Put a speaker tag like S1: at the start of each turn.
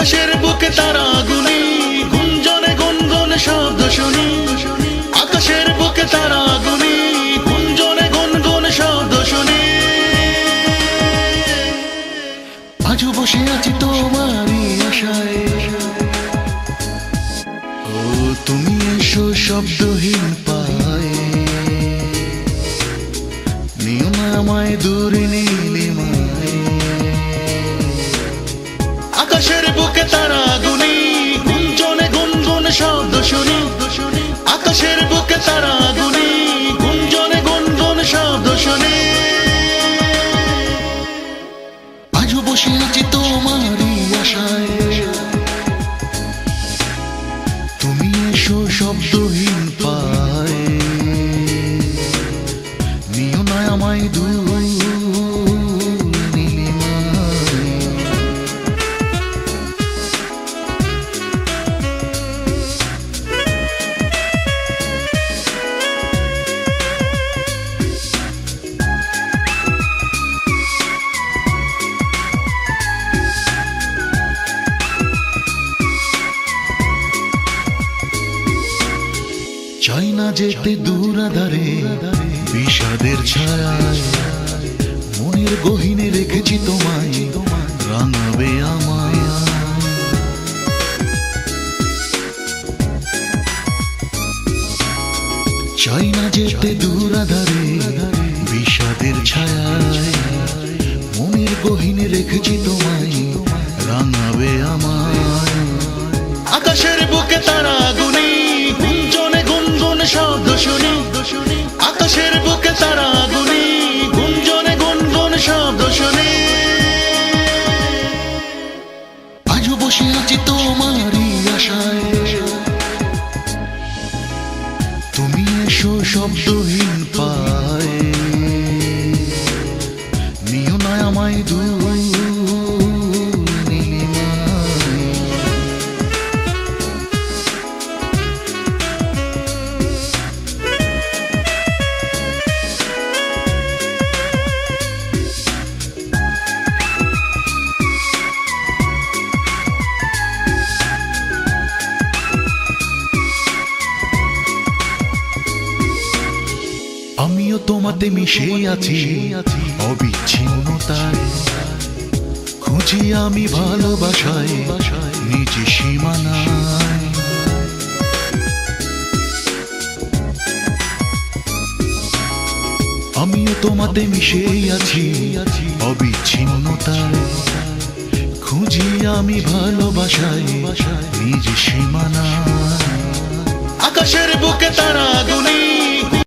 S1: আকাশের বুকে তারা গুনি গুঞ্জনে গুনগুন শব্দ শুনি। আকাশের বুকে তারা গুনি গুঞ্জনে গুনগুন শব্দ শুনি। আজও বসে আছি তোমারই আশায়। ও, তুমি এসো শব্দহীন পায়ে। নিও না আমায় দূরে নীলিমায় শব্দ শুনি। আকাশের বুকে তারা গুনি গুঞ্জনে গুনগুন শব্দ শুনি। আজও বসে আছি তোমারই আশায়। তুমি এসো শব্দহীন পায়ে। নিও না আমায় দূর চাই না যেতে দূর আধারে বিষাদের ছায়ায়। মনের গহিনে রেখেছি তোমায়, রাঙাবে আমায়। চাই না যেতে দূর আধারে বিষাদের ছায়ায়। মনের গহিনে রেখেছি তোমায়, রাঙাবে আমায়। আকাশের বুকে তারা শুনি, আকাশের বুকে তারা গুনি গুঞ্জনে গুনগুন শব্দ শুনি। আজও বসে আছি তোমারই আশায়। তুমি এসো শব্দহীন পায়ে। নিও না আমায় দূর তোমাতে মিশে আছি। অবিচ্ছিন্নতায়। খুঁজি আমি ভালোবাসায়, নিজ সীমানায়। আমিও তোমাতে মিশে আছি, অবিচ্ছিন্নতায়। খুঁজি আমি ভালোবাসায়, নিজ সীমানায়। আকাশের বুকে তারা গুনি